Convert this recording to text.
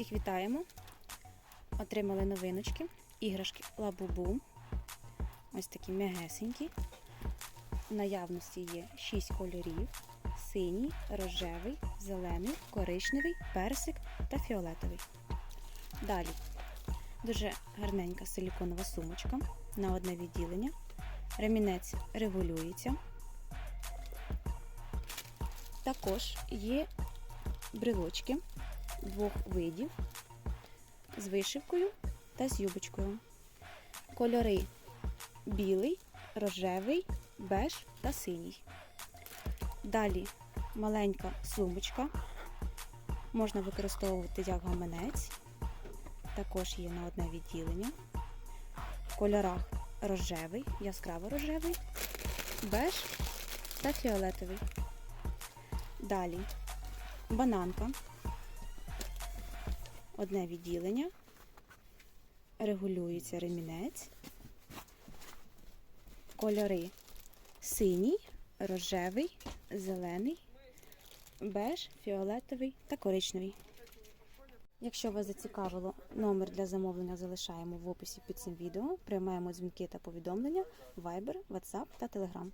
Всіх вітаємо. Отримали новиночки. Іграшки Лабубу. Ось такі м'ягесенькі. В наявності є 6 кольорів: синій, рожевий, зелений, коричневий, персик та фіолетовий. Далі дуже гарненька силіконова сумочка на одне відділення. Ремінець регулюється. Також є брелочки двох видів з вишивкою та з юбочкою. Кольори білий, рожевий, беж та синій. Далі маленька сумочка. Можна використовувати як гаманець. Також є на одне відділення. В кольорах рожевий, яскраво рожевий, беж та фіолетовий. Далі бананка, одне відділення, регулюється ремінець, кольори синій, рожевий, зелений, беж, фіолетовий та коричневий. Якщо вас зацікавило, номер для замовлення залишаємо в описі під цим відео. Приймаємо дзвінки та повідомлення, Viber, WhatsApp та Telegram.